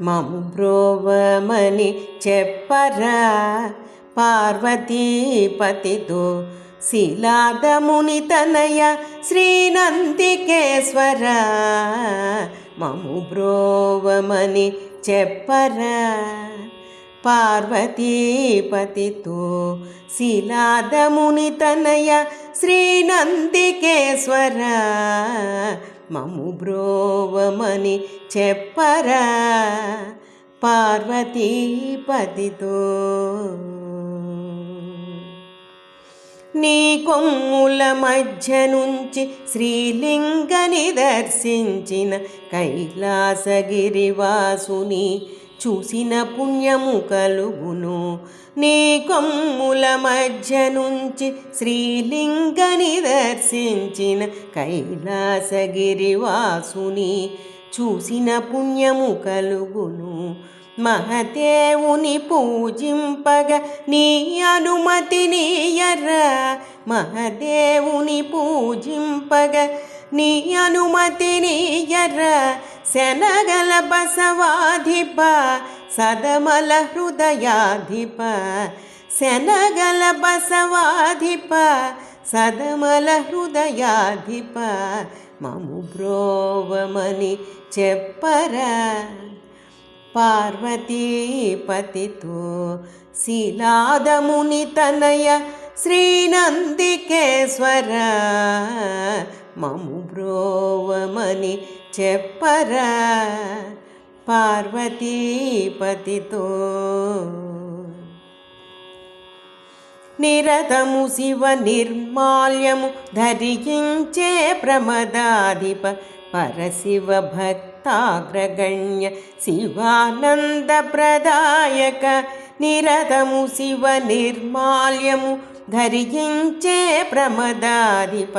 మము బ్రోవమని చెప్పరా? పార్వతీపతితో శిలాదముని తనయ శ్రీనందికేశ్వర. మము బ్రోవమని చెప్పరా? పార్వతీపతితో శిలాదముని తనయ శ్రీనందికేశ్వర. మము బ్రోవమని చెప్పరా పార్వతీపతితో. నీ కొమ్ముల మధ్య నుంచి శ్రీలింగని దర్శించిన కైలాసగిరివాసుని చూసిన పుణ్యము కలుగును. నీ కొమ్ముల మధ్య నుంచి శ్రీలింగని దర్శించిన కైలాసగిరివాసుని చూసిన పుణ్యము కలుగును. మహదేవుని పూజింపగ నీ అనుమతినీయరా మహదేవుని పూజింపగ నీ అనుమతినీయరా శనగల బసవాధిప సదమల హృదయాధిప. శనగల బసవాధిప సదమల హృదయాధిప. మము బ్రోవమని చెప్పరా. పార్వతీపతితో శిలాదముని తనయ శ్రీనందికేశ్వర. మము బ్రోవమని చెప్పరా పార్వతీపతితో? నిరతము శివ నిర్మాల్యము ధరించే ప్రమదాధిప పరశివ భక్తాగ్రగణ్య శివానంద ప్రదాయక నిరతము శివ నిర్మాల్యము ధరించే ప్రమదాధిప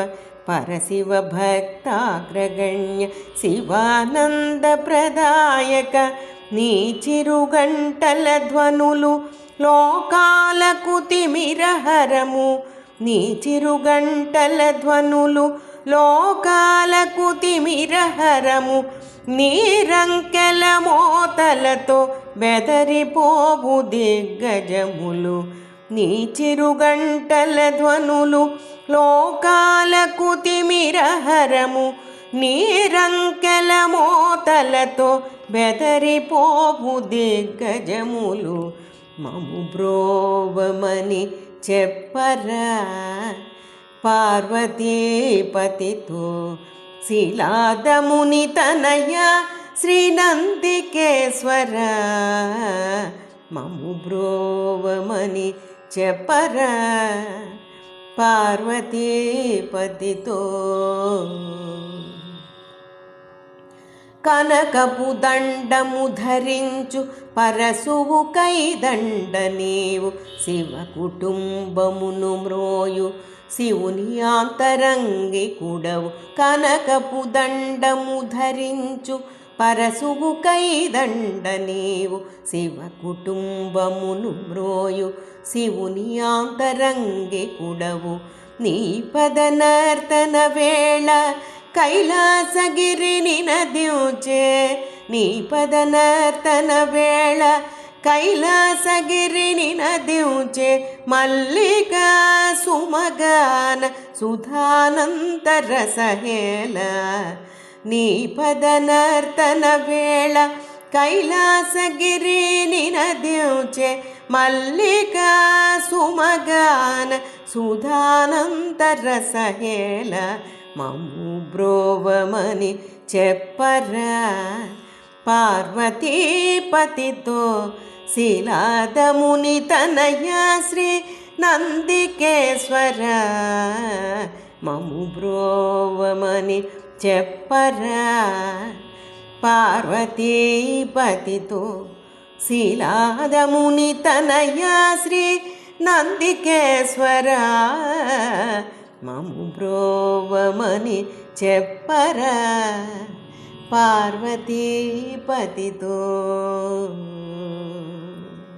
పరశివ భక్తాగ్రగణ్య శివానంద ప్రదాయక నీ చిరుగంటల ధ్వనులు లోకాలకు తిమిరహరము. నీ చిరుగంటల ధ్వనులు లోకాలకు తిమిరహరము. నీరంకెల మోతలతో బెదరిపోవు దిగ్గజములు. నీ చిరుగంటల ధ్వనులు లోకాలకు తిమిరహరము. నీరంకెల మోతలతో బెదరిపోపు దిగ్గజములు. మము బ్రోవమని చెప్పరా? పార్వతీపతితో శిలాదముని తనయ శ్రీనందికేశ్వర. మము బ్రోవమని చెప్పరా పార్వతీపతితో? కనకపు దండము ధరించు పరశువు కైదండ నీవు శివ కుటుంబమును మ్రోయు శివుని ఆంతరంగి కుడవు. కనకపు దండము ధరించు పరశువు కైదండ నీవు శివ కుటుంబమును మ్రోయు. శివుని ఆంతరంగి కుడవు నీ పదనర్తన వేళ. కైలాసగిరిని నదించే నీ పదనర్తన వేళ. కైలాసగిరిని నదించే మల్లిక సుమగాన సుధానంత రసహేల నీ పదనర్తన వేళ కైలాసగిరిని నదించే మల్లిక సుమగాన సుధానంత రసహేల మము బ్రోవమని చెప్పరా. పార్వతీపతితో శిలాదముని తనయ శ్రీ నందికేశ్వర. మము బ్రోవమని చెప్పరా? పార్వతీపతితో శిలాదముని తనయ శ్రీ నందికేశ్వర? మము బ్రోవమని చెప్పరా? పార్వతీపతితో